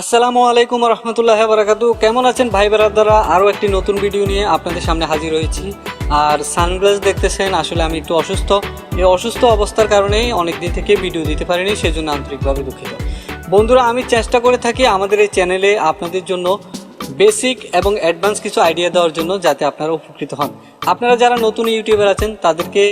আসসালামু আলাইকুম রহমতুল্লাহ বারাকাতু কেমন আছেন ভাই বেরাদারা আরও একটি নতুন ভিডিও নিয়ে আপনাদের সামনে হাজির হয়েছি। আর সানগ্লাস দেখতেছেন, আসলে আমি একটু অসুস্থ। এই অসুস্থ অবস্থার কারণেই অনেক দিন থেকে ভিডিও দিতে পারিনি, সেজন্য আন্তরিকভাবে দুঃখিত। বন্ধুরা, আমি চেষ্টা করে থাকি আমাদের এই চ্যানেলে আপনাদের জন্য বেসিক এবং অ্যাডভান্স কিছু আইডিয়া দেওয়ার জন্য যাতে আপনারা উপকৃত হন। আপনারা যারা নতুন ইউটিউবার আছেন, তাদেরকে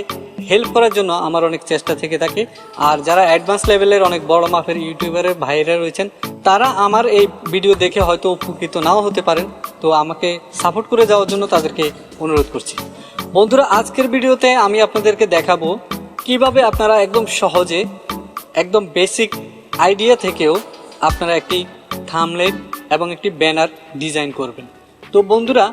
হেল্প করার জন্য আমার অনেক চেষ্টা থেকে থাকে। আর যারা অ্যাডভান্স লেভেলের অনেক বড় মাপের ইউটিউবারের ভাইরা রয়েছেন, তারা আমার এই ভিডিও দেখে হয়তো উপকৃত নাও হতে পারেন। তো আমাকে সাপোর্ট করে যাওয়ার জন্য তাদেরকে অনুরোধ করছি। বন্ধুরা, আজকের ভিডিওতে আমি আপনাদেরকে দেখাবো কীভাবে আপনারা একদম সহজে, একদম বেসিক আইডিয়া থেকেও আপনারা একটি থামলেট এবং একটি ব্যানার ডিজাইন করবেন। তো বন্ধুরা,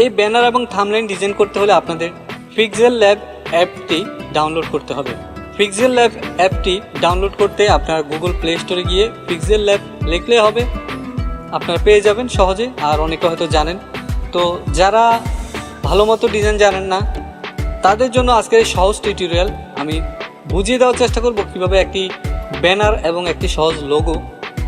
এই ব্যানার এবং থামলাইন ডিজাইন করতে হলে আপনাদের পিক্সেল ল্যাব অ্যাপটি ডাউনলোড করতে হবে। পিক্সেল ল্যাব অ্যাপটি ডাউনলোড করতে আপনারা গুগল প্লে স্টোরে গিয়ে পিক্সেল ল্যাব লিখলে হবে। আপনারা পেয়ে যাবেন সহজে, আর অনেকে হয়তো জানেন। তো যারা ভালো মতো ডিজাইন জানেন না, তাদের জন্য আজকের এই সহজ টিউটোরিয়াল আমি বুঝিয়ে দেওয়ার চেষ্টা করব কীভাবে একটি ব্যানার এবং একটি সহজ লোগো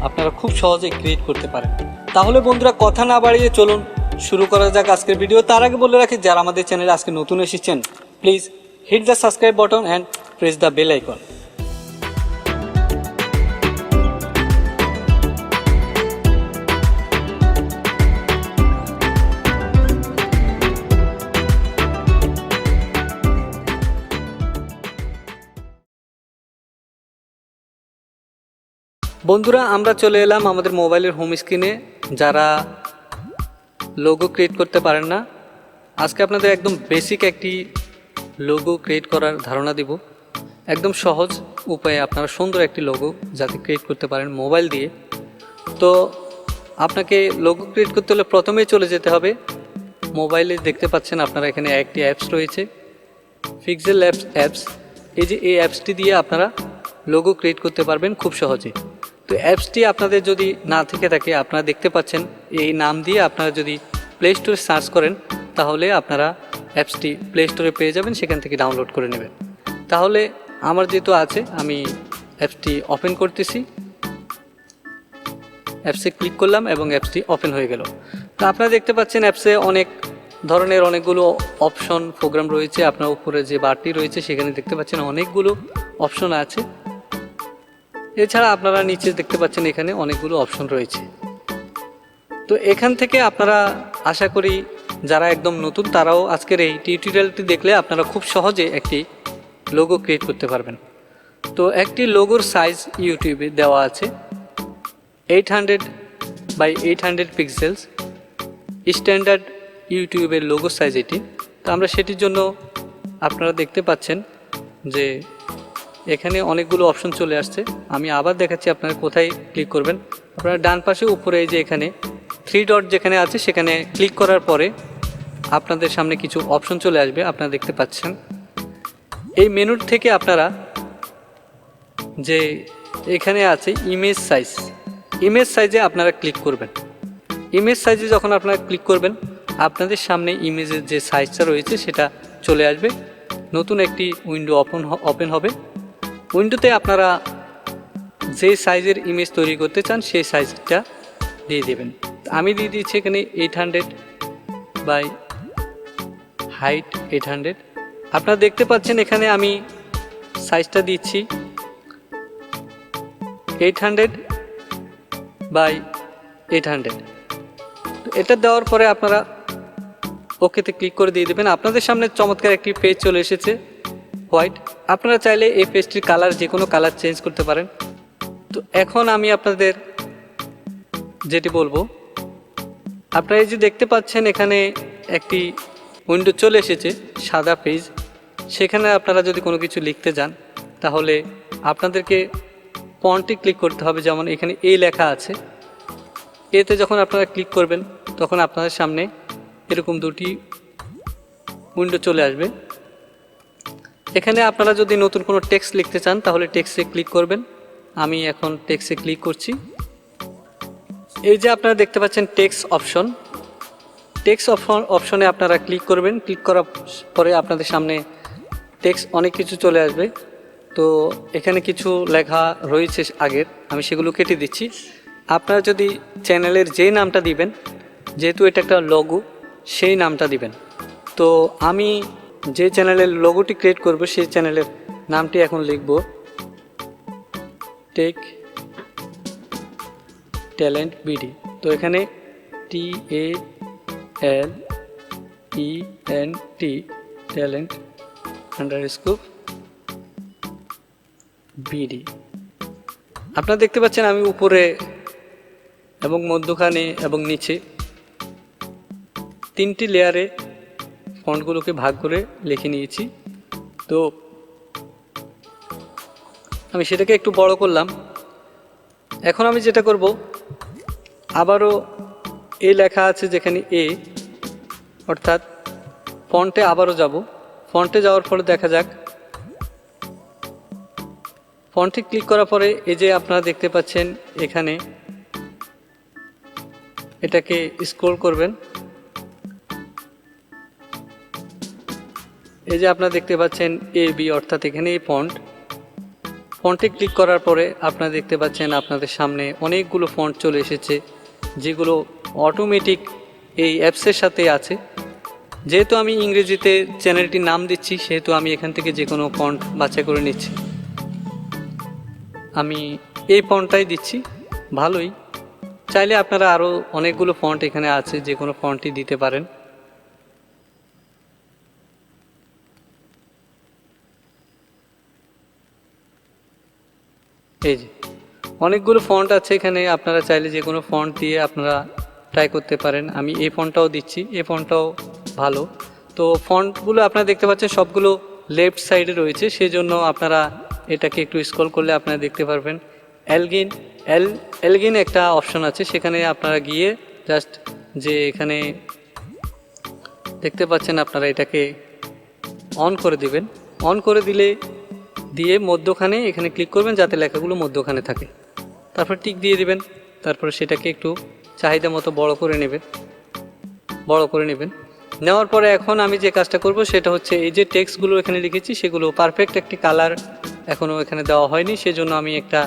আপনারা খুব সহজে ক্রিয়েট করতে পারেন। তাহলে বন্ধুরা কথা না বাড়িয়ে চলুন, শুরু করা যাক আজকের ভিডিও তার আগে বলে রাখি, যারা আমাদের চ্যানেলে আজকে নতুন এসেছেন please hit the subscribe button and press the bell icon বন্ধুরা, আমরা চলে এলাম আমাদের মোবাইলের হোম স্ক্রিনে যারা লোগো ক্রিয়েট করতে পারেন না, আজকে আপনাদের একদম বেসিক একটি লোগো ক্রিয়েট করার ধারণা দিব। একদম সহজ উপায়ে আপনারা সুন্দর একটি লোগো যাতে ক্রিয়েট করতে পারেন মোবাইল দিয়ে। তো আপনাকে লোগো ক্রিয়েট করতে হলে প্রথমেই চলে যেতে হবে। মোবাইলে দেখতে পাচ্ছেন আপনারা এখানে একটি অ্যাপস রয়েছে পিক্সেল অ্যাপস অ্যাপস এই যে এই অ্যাপসটি দিয়ে আপনারা লোগো ক্রিয়েট করতে পারবেন খুব সহজে। তো অ্যাপসটি আপনাদের যদি না থেকে থাকে, আপনারা দেখতে পাচ্ছেন এই নাম দিয়ে আপনারা যদি প্লে স্টোরে সার্চ করেন, তাহলে আপনারা অ্যাপসটি প্লে স্টোরে পেয়ে যাবেন, সেখান থেকে ডাউনলোড করে নেবেন। তাহলে আমার যেহেতু আছে, আমি অ্যাপসটি ওপেন করতেছি। অ্যাপসে ক্লিক করলাম এবং অ্যাপসটি ওপেন হয়ে গেল। তো আপনারা দেখতে পাচ্ছেন অ্যাপসে অনেক ধরনের অনেকগুলো অপশন প্রোগ্রাম রয়েছে। আপনার উপরে যে বারটি রয়েছে, সেখানে দেখতে পাচ্ছেন অনেকগুলো অপশন আছে। এছাড়া আপনারা নিচে দেখতে পাচ্ছেন এখানে অনেকগুলো অপশন রয়েছে। তো এখান থেকে আপনারা আশা করি যারা একদম নতুন তারাও আজকের এই টিউটোরিয়ালটি দেখলে আপনারা খুব সহজে একটি লোগো ক্রিয়েট করতে পারবেন। তো একটি লোগোর সাইজ ইউটিউবে দেওয়া আছে। Eight hundred by eight hundred pixels standard ইউটিউবের লোগো সাইজ এটি। তো আমরা সেটির জন্য আপনারা দেখতে পাচ্ছেন যে এখানে অনেকগুলো অপশন চলে আসছে। আমি আবার দেখাচ্ছি আপনারা কোথায় ক্লিক করবেন। আপনারা ডান পাশে উপরে এই যে এখানে থ্রি ডট যেখানে আছে, সেখানে ক্লিক করার পরে আপনাদের সামনে কিছু অপশন চলে আসবে, আপনারা দেখতে পাচ্ছেন। এই মেনুর থেকে আপনারা যে এখানে আছে ইমেজ সাইজ ইমেজ সাইজে আপনারা ক্লিক করবেন। ইমেজ সাইজে যখন আপনারা ক্লিক করবেন, আপনাদের সামনে ইমেজের যে সাইজটা রয়েছে, সেটা চলে আসবে। নতুন একটি উইন্ডো ওপেন ওপেন হবে। উইন্ডোতে আপনারা যে সাইজের ইমেজ তৈরি করতে চান, সেই সাইজটা দিয়ে দেবেন। আমি দিয়ে দিচ্ছি এখানে eight hundred by height eight hundred আপনারা দেখতে পাচ্ছেন এখানে আমি সাইজটা দিচ্ছি। Eight hundred by eight hundred এটা দেওয়ার পরে আপনারা ওকেতে ক্লিক করে দিয়ে দেবেন। আপনাদের সামনে চমৎকার একটি পেজ চলে এসেছে। হোয়াইট। আপনারা চাইলে এই পেজটির কালার যে কোনো কালার চেঞ্জ করতে পারেন। তো এখন আমি আপনাদের যেটি বলব, আপনারা এই যে দেখতে পাচ্ছেন এখানে একটি উইন্ডো চলে এসেছে, সাদা পেজ। সেখানে আপনারা যদি কোনো কিছু লিখতে যান, তাহলে আপনাদেরকে পন্টে ক্লিক করতে হবে, যেমন এখানে এ লেখা আছে। এতে যখন আপনারা ক্লিক করবেন, তখন আপনাদের সামনে এরকম দুটি উইন্ডো চলে আসবে। এখানে আপনারা যদি নতুন কোনো টেক্সট লিখতে চান, তাহলে টেক্সটে ক্লিক করবেন। আমি এখন টেক্সটে ক্লিক করছি। এই যে আপনারা দেখতে পাচ্ছেন টেক্স অপশন টেক্স অপশন অপশনে আপনারা ক্লিক করবেন। ক্লিক করার পরে আপনাদের সামনে টেক্স অনেক কিছু চলে আসবে। তো এখানে কিছু লেখা রয়েছে আগের, আমি সেগুলো কেটে দিচ্ছি। আপনারা যদি চ্যানেলের যে নামটা দিবেন, যেহেতু এটা একটা লগো সেই নামটা দিবেন। তো আমি যে চ্যানেলের লোগোটি ক্রিয়েট করব, সেই চ্যানেলের নামটি এখন লিখব টেক ট্যালেন্ট বিডি তো এখানে T A L E N T talent underscore BD আপনারা দেখতে পাচ্ছেন আমি উপরে এবং মধ্যখানে এবং নিচে তিনটি লেয়ারে ফন্টগুলোকে ভাগ করে লিখে নিয়েছি। তো আমি সেটাকে একটু বড় করলাম। এখন আমি যেটা করব, আবারও এ লেখা আছে যেখানে এ, অর্থাৎ ফন্টে আবারও যাব। ফন্টে যাওয়ার পরে দেখা যাক। ফন্টে ক্লিক করার পরে এই যে আপনারা দেখতে পাচ্ছেন এখানে এটাকে স্ক্রল করবেন। এই যে আপনারা দেখতে পাচ্ছেন এ বি অর্থাৎ এখানে এই ফন্ট ফন্টে ক্লিক করার পরে আপনারা দেখতে পাচ্ছেন আপনাদের সামনে অনেকগুলো ফন্ট চলে এসেছে, যেগুলো অটোমেটিক এই অ্যাপসের সাথে আছে। যেহেতু আমি ইংরেজিতে চ্যানেলটির নাম দিচ্ছি, সেহেতু আমি এখান থেকে যে কোনো ফন্ট বাছাই করে নিচ্ছি। আমি এই ফন্টটাই দিচ্ছি, ভালোই। চাইলে আপনারা আরও অনেকগুলো ফন্ট এখানে আছে, যে কোনো ফন্টই দিতে পারেন। এই যে, অনেকগুলো ফন্ট আছে এখানে, আপনারা চাইলে যে কোনো ফন্ট দিয়ে আপনারা ট্রাই করতে পারেন। আমি এই ফন্টটাও দিচ্ছি, এই ফন্টটাও ভালো। তো ফন্টগুলো আপনারা দেখতে পাচ্ছেন, সবগুলো লেফট সাইডে রয়েছে সেই জন্য আপনারা এটাকে একটু স্ক্রল করলে আপনারা দেখতে পারবেন। অ্যালগিন অ্যাল অ্যালগিন একটা অপশন আছে, সেখানে আপনারা গিয়ে জাস্ট যে এখানে দেখতে পাচ্ছেন, আপনারা এটাকে অন করে দিবেন। অন করে দিলে দিয়ে মধ্যখানে এখানে ক্লিক করবেন যাতে লেখাগুলো মধ্যখানে থাকে। তারপর টিক দিয়ে দিবেন। তারপর সেটাকে একটু চাহিদা মতো বড় করে নেবেন। বড় করে নেবেন। নেওয়ার পরে এখন আমি যে কাজটা করব সেটা হচ্ছে এই যে টেক্সটগুলো এখানে লিখেছি, সেগুলো পারফেক্ট একটি কালার এখনও এখানে দেওয়া হয়নি। সেজন্য আমি একটা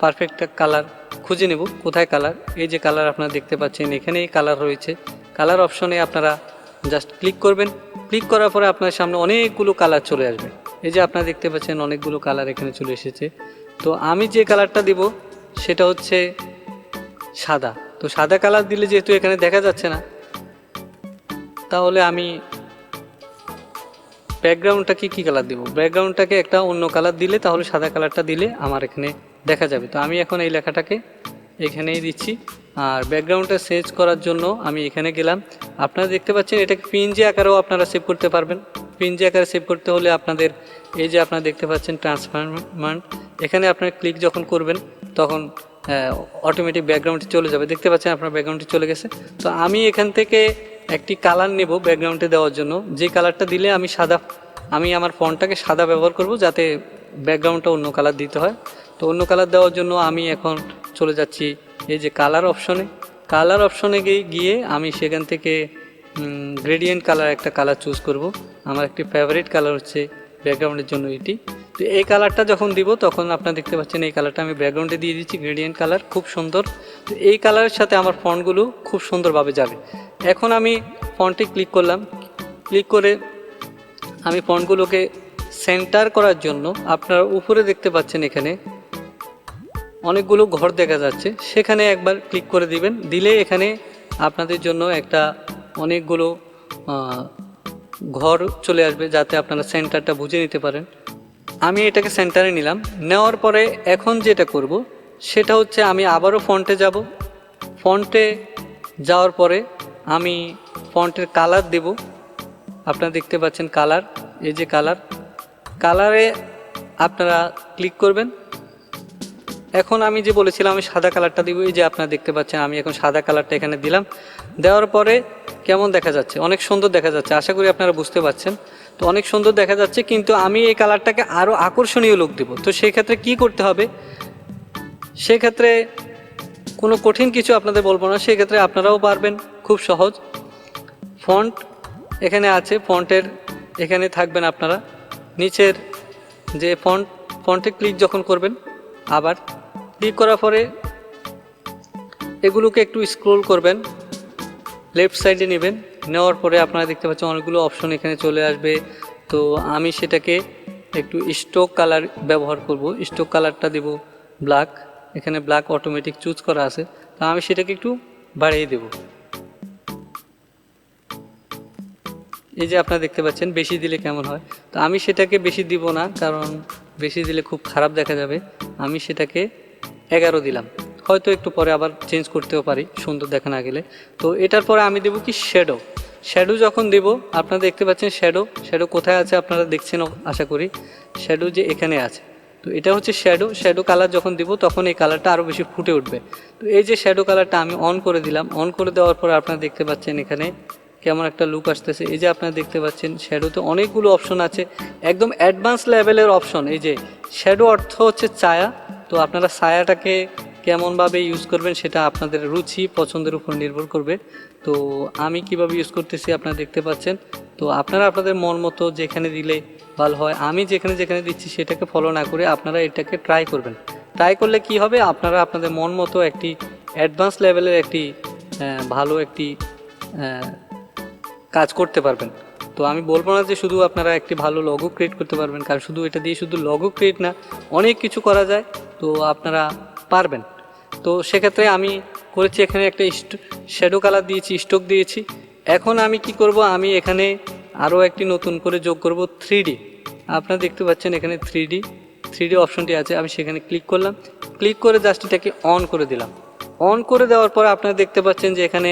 পারফেক্ট কালার খুঁজে নেব। কোথায় কালার এই যে কালার আপনারা দেখতে পাচ্ছেন, এখানেই কালার রয়েছে। কালার অপশনে আপনারা জাস্ট ক্লিক করবেন। ক্লিক করার পরে আপনার সামনে অনেকগুলো কালার চলে আসবে। এই যে আপনারা দেখতে পাচ্ছেন অনেকগুলো কালার এখানে চলে এসেছে। তো আমি যে কালারটা দিব, সেটা হচ্ছে সাদা। তো সাদা কালার দিলে যেহেতু এখানে দেখা যাচ্ছে না, তাহলে আমি ব্যাকগ্রাউন্ডটাকে কী কালার দিব? ব্যাকগ্রাউন্ডটাকে একটা অন্য কালার দিলে, তাহলে সাদা কালারটা দিলে আমার এখানে দেখা যাবে। তো আমি এখন এই লেখাটাকে এখানেই দিচ্ছি। আর ব্যাকগ্রাউন্ডটা সেভ করার জন্য আমি এখানে গেলাম। আপনারা দেখতে পাচ্ছেন এটাকে পিএনজি আকারেও আপনারা সেভ করতে পারবেন। পিএনজি আকারে সেভ করতে হলে আপনাদের, এই যে আপনারা দেখতে পাচ্ছেন ট্রান্সফারমেন্ট এখানে আপনার ক্লিক যখন করবেন, তখন অটোমেটিক ব্যাকগ্রাউন্ডটি চলে যাবে। দেখতে পাচ্ছেন আপনার ব্যাকগ্রাউন্ডটি চলে গেছে। তো আমি এখান থেকে একটি কালার নেব ব্যাকগ্রাউন্ডে দেওয়ার জন্য। যে কালারটা দিলে আমি সাদা, আমি আমার ফোনটাকে সাদা ব্যবহার করব যাতে ব্যাকগ্রাউন্ডটা অন্য কালার দিতে হয়। তো অন্য কালার দেওয়ার জন্য আমি এখন চলে যাচ্ছি এই যে কালার অপশনে কালার অপশনে গিয়ে আমি সেখান থেকে গ্রেডিয়েন্ট কালার একটা কালার চুজ করব। আমার একটি ফেভারিট কালার হচ্ছে ব্যাকগ্রাউন্ডের জন্য এটি। তো এই কালারটা যখন দিব, তখন আপনারা দেখতে পাচ্ছেন এই কালারটা আমি ব্যাকগ্রাউন্ডে দিয়ে দিচ্ছি গ্রেডিয়েন্ট কালার খুব সুন্দর। তো এই কালারের সাথে আমার ফন্টগুলো খুব সুন্দরভাবে যাবে। এখন আমি ফন্টে ক্লিক করলাম। ক্লিক করে আমি ফন্টগুলোকে সেন্টার করার জন্য আপনারা উপরে দেখতে পাচ্ছেন এখানে অনেকগুলো ঘর দেখা যাচ্ছে। সেখানে একবার ক্লিক করে দিবেন। দিলে এখানে আপনাদের জন্য একটা অনেকগুলো ঘর চলে আসবে যাতে আপনারা সেন্টারটা বুঝে নিতে পারেন। আমি এটাকে সেন্টারে নিলাম। নেওয়ার পরে এখন যেটা করব, সেটা হচ্ছে আমি আবারও ফন্টে যাব। ফন্টে যাওয়ার পরে আমি ফন্টের কালার দেব। আপনারা দেখতে পাচ্ছেন কালার এই যে কালার কালারে আপনারা ক্লিক করবেন। এখন আমি যে বলেছিলাম, আমি সাদা কালারটা দিব, এই যে আপনারা দেখতে পাচ্ছেন, আমি এখন সাদা কালারটা এখানে দিলাম। দেওয়ার পরে কেমন দেখা যাচ্ছে? অনেক সুন্দর দেখা যাচ্ছে, আশা করি আপনারা বুঝতে পারছেন। তো অনেক সুন্দর দেখা যাচ্ছে, কিন্তু আমি এই কালারটাকে আরও আকর্ষণীয় লোক দেব। তো সেই ক্ষেত্রে কী করতে হবে? সেক্ষেত্রে কোনো কঠিন কিছু আপনাদের বলব না, সেক্ষেত্রে আপনারাও পারবেন, খুব সহজ। ফন্ট এখানে আছে, ফন্টের এখানে থাকবেন আপনারা। নিচের যে ফন্ট, ফন্টে ক্লিক যখন করবেন, আবার ক্লিক করার পরে এগুলোকে একটু স্ক্রোল করবেন লেফট সাইডে নেবেন, নেওয়ার পরে আপনারা দেখতে পাচ্ছেন অনেকগুলো অপশন এখানে চলে আসবে। তো আমি সেটাকে একটু স্টোক কালার ব্যবহার করব স্টোক কালারটা দেব ব্ল্যাক এখানে ব্ল্যাক অটোমেটিক চুজ করা আছে। তো আমি সেটাকে একটু বাড়িয়ে দেব। এই যে আপনারা দেখতে পাচ্ছেন, বেশি দিলে কেমন হয়? তো আমি সেটাকে বেশি দিব না, কারণ বেশি দিলে খুব খারাপ দেখা যাবে। আমি সেটাকে এগারো দিলাম। হয়তো একটু পরে আবার চেঞ্জ করতেও পারি, সুন্দর দেখা না গেলে। তো এটার পরে আমি দেবো কি শ্যাডো শ্যাডো যখন দেব, আপনারা দেখতে পাচ্ছেন শ্যাডো শ্যাডো কোথায় আছে আপনারা দেখছেন আশা করি। শ্যাডো যে এখানে আছে। তো এটা হচ্ছে শ্যাডো শ্যাডো কালার যখন দিব, তখন এই কালারটা আরও বেশি ফুটে উঠবে। তো এই যে শ্যাডো কালারটা আমি অন করে দিলাম। অন করে দেওয়ার পর আপনারা দেখতে পাচ্ছেন এখানে কেমন একটা লুক আসতেছে। এই যে আপনারা দেখতে পাচ্ছেন শ্যাডোতে অনেকগুলো অপশন আছে। একদম অ্যাডভান্স লেভেলের অপশন এই যে শ্যাডো অর্থ হচ্ছে ছায়া। তো আপনারা ছায়াটাকে কেমনভাবে ইউজ করবেন সেটা আপনাদের রুচি, পছন্দের উপর নির্ভর করবে। তো আমি কীভাবে ইউজ করতেছি আপনারা দেখতে পাচ্ছেন। তো আপনারা আপনাদের মন মতো যেখানে দিলে ভালো হয়, আমি যেখানে যেখানে দিচ্ছি সেটাকে ফলো না করে আপনারা এটাকে ট্রাই করবেন। ট্রাই করলে কি হবে? আপনারা আপনাদের মন মতো একটি অ্যাডভান্স লেভেলের একটি ভালো একটি কাজ করতে পারবেন। তো আমি বলব না যে শুধু আপনারা একটি ভালো লগো ক্রিয়েট করতে পারবেন, কারণ শুধু এটা দিয়ে শুধু লগো ক্রিয়েট না, অনেক কিছু করা যায়, তো আপনারা পারবেন। তো সেক্ষেত্রে আমি করেছি এখানে একটা শ্যাডো কালার দিয়েছি স্টোক দিয়েছি। এখন আমি কি করব, আমি এখানে আরও একটি নতুন করে যোগ করব থ্রি আপনারা দেখতে পাচ্ছেন এখানে থ্রি ডি থ্রি ডি অপশনটি আছে, আমি সেখানে ক্লিক করলাম। ক্লিক করে জাস্ট এটাকে অন করে দিলাম। অন করে দেওয়ার পর আপনারা দেখতে পাচ্ছেন যে এখানে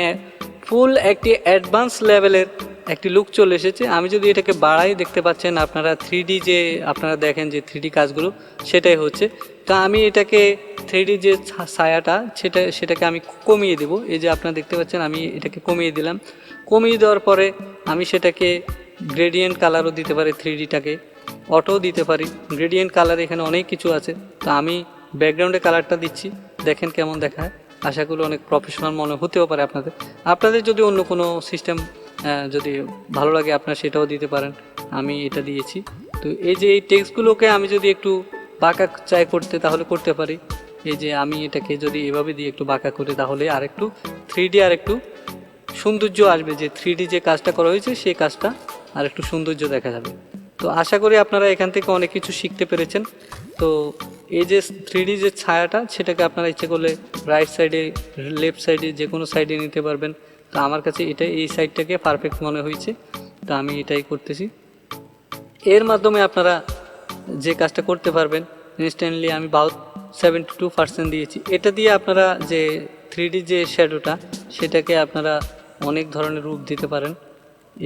ফুল একটি অ্যাডভান্স লেভেলের একটি লুক চলে এসেছে। আমি যদি এটাকে বাড়াই, দেখতে পাচ্ছেন আপনারা থ্রি যে, আপনারা দেখেন যে থ্রি কাজগুলো, সেটাই হচ্ছে। তো আমি এটাকে থ্রি যে ছায়াটা, সেটা, সেটাকে আমি কমিয়ে দেব। এই যে আপনারা দেখতে পাচ্ছেন, আমি এটাকে কমিয়ে দিলাম। কমিয়ে দেওয়ার পরে আমি সেটাকে গ্রেডিয়েন্ট কালারও দিতে পারি থ্রি ডিটাকে অটো দিতে পারি। গ্রেডিয়েন্ট কালার এখানে অনেক কিছু আছে। তো আমি ব্যাকগ্রাউন্ডে কালারটা দিচ্ছি। দেখেন কেমন দেখায়। আশা করি অনেক প্রফেশনাল মনে হতেও পারে আপনাদের। আপনাদের যদি অন্য কোনো সিস্টেম যদি ভালো লাগে আপনারা সেটাও দিতে পারেন। আমি এটা দিয়েছি। তো এই যে এই টেক্সটগুলোকে আমি যদি একটু বাঁকা চাই করতে, তাহলে করতে পারি। এই যে আমি এটাকে যদি এভাবে দিয়ে একটু বাঁকা করে, তাহলে আর একটু থ্রি ডি আর একটু সৌন্দর্য আসবে। যে থ্রি ডি যে কাজটা করা হয়েছে, সেই কাজটা আর একটু সৌন্দর্য দেখা যাবে। তো আশা করি আপনারা এখান থেকে অনেক কিছু শিখতে পেরেছেন। তো এই যে থ্রি যে ছায়াটা, সেটাকে আপনারা ইচ্ছে করলে রাইট সাইডে লেফট সাইডে যে কোনো সাইডে নিতে পারবেন। তো আমার কাছে এটা এই সাইডটাকে পারফেক্ট মনে হয়েছে। তো আমি এটাই করতেছি। এর মাধ্যমে আপনারা যে কাজটা করতে পারবেন ইনস্ট্যান্টলি আমি বাউট সেভেন্টি টু পার্সেন্ট দিয়েছি। এটা দিয়ে আপনারা যে থ্রি যে শ্যাডোটা সেটাকে আপনারা অনেক ধরনের রূপ দিতে পারেন।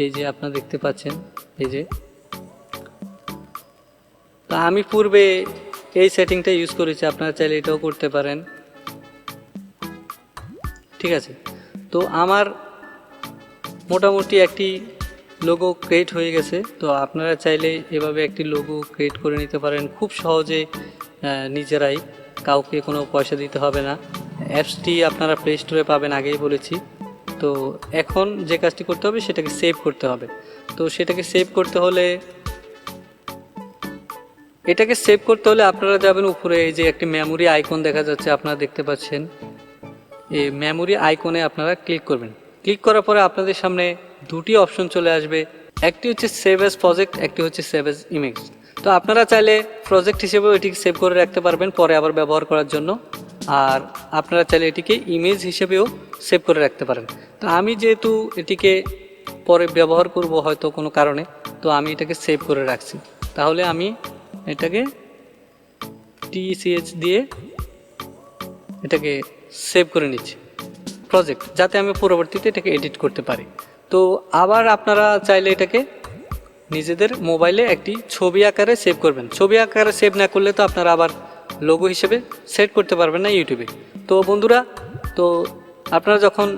এই যে আপনারা দেখতে পাচ্ছেন, এই যে। তা আমি পূর্বে এই সেটিংটা ইউজ করেছি, আপনারা চাইলে এটাও করতে পারেন। ঠিক আছে? তো আমার মোটামুটি একটি লোগো ক্রিয়েট হয়ে গেছে। তো আপনারা চাইলে এভাবে একটি লোগো ক্রিয়েট করে নিতে পারেন। খুব সহজে নিজেরাই কাউকে কোনো পয়সা দিতে হবে না। অ্যাপসটি আপনারা প্লে স্টোরে পাবেন, আগেই বলেছি। তো এখন যে কাজটি করতে হবে, সেটাকে সেভ করতে হবে। তো সেটাকে সেভ করতে হলে, এটাকে সেভ করতে হলে আপনারা যাবেন উপরে, এই যে একটি মেমোরি আইকন দেখা যাচ্ছে, আপনারা দেখতে পাচ্ছেন। মেমোরি আইকনে আপনারা ক্লিক করবেন। ক্লিক করার পরে আপনাদের সামনে দুটি অপশন চলে আসবে। একটি হচ্ছে সেভ এস প্রজেক্ট একটি হচ্ছে সেভ এস ইমেজ তো আপনারা চাইলে প্রজেক্ট হিসেবেও এটিকে সেভ করে রাখতে পারবেন, পরে আবার ব্যবহার করার জন্য। আর আপনারা চাইলে এটিকে ইমেজ হিসেবেও সেভ করে রাখতে পারেন। তো আমি যেহেতু এটিকে পরে ব্যবহার করব হয়তো কোনো কারণে, তো আমি এটাকে সেভ করে রাখছি। তাহলে আমি এটাকে টিসিএচ দিয়ে এটাকে সেভ করে নিচ্ছি। প্রজেক্ট যাতে আমি পরবর্তীতে এটাকে এডিট করতে পারি। তো আবার আপনারা চাইলে এটাকে নিজেদের মোবাইলে একটি ছবি আকারে সেভ করবেন। ছবি আকারে সেভ না করলে তো আপনারা আবার লোগো হিসেবে সেট করতে পারবেন না ইউটিউবে তো বন্ধুরা, তো আপনারা যখন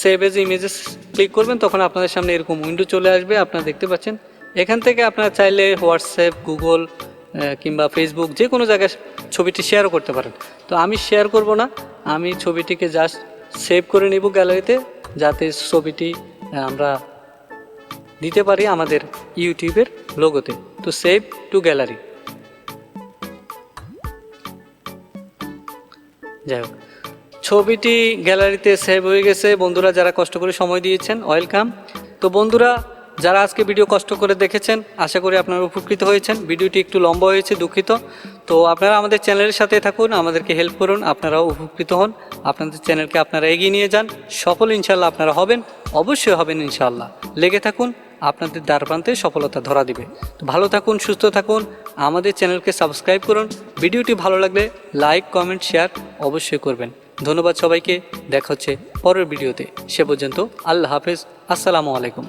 সেভ এজ ইমেজেস ক্লিক করবেন, তখন আপনাদের সামনে এরকম উইন্ডো চলে আসবে। আপনারা দেখতে পাচ্ছেন, এখান থেকে আপনারা চাইলে হোয়াটসঅ্যাপ গুগল কিংবা ফেসবুক যে কোনো জায়গায় ছবিটি শেয়ারও করতে পারেন। তো আমি শেয়ার করব না, আমি ছবিটিকে জাস্ট সেভ করে নিব গ্যালারিতে যাতে ছবিটি আমরা দিতে পারি আমাদের ইউটিউবের লোগোতে তো সেভ টু গ্যালারি যাই হোক, ছবিটি গ্যালারিতে সেভ হয়ে গেছে। বন্ধুরা, যারা কষ্ট করে সময় দিয়েছেন ওয়েলকাম তো বন্ধুরা যারা আজকে ভিডিও কষ্ট করে দেখেছেন, আশা করি আপনারা উপকৃত হয়েছেন। ভিডিওটি একটু লম্বা হয়েছে, দুঃখিত। তো আপনারা আমাদের চ্যানেলের সাথে থাকুন, আমাদেরকে হেল্প করুন, আপনারাও উপকৃত হন। আপনাদের চ্যানেলকে আপনারা এগিয়ে নিয়ে যান। সফল ইনশাল্লাহ আপনারা হবেন, অবশ্যই হবেন ইনশাল্লাহ লেগে থাকুন, আপনাদের দ্বার প্রান্তে সফলতা ধরা দিবে। তো ভালো থাকুন, সুস্থ থাকুন, আমাদের চ্যানেলকে সাবস্ক্রাইব করুন। ভিডিওটি ভালো লাগলে লাইক, কমেন্ট, শেয়ার অবশ্যই করবেন। ধন্যবাদ সবাইকে, দেখা হচ্ছে পরের ভিডিওতে। সে পর্যন্ত আল্লাহ হাফেজ। আসসালামু আলাইকুম।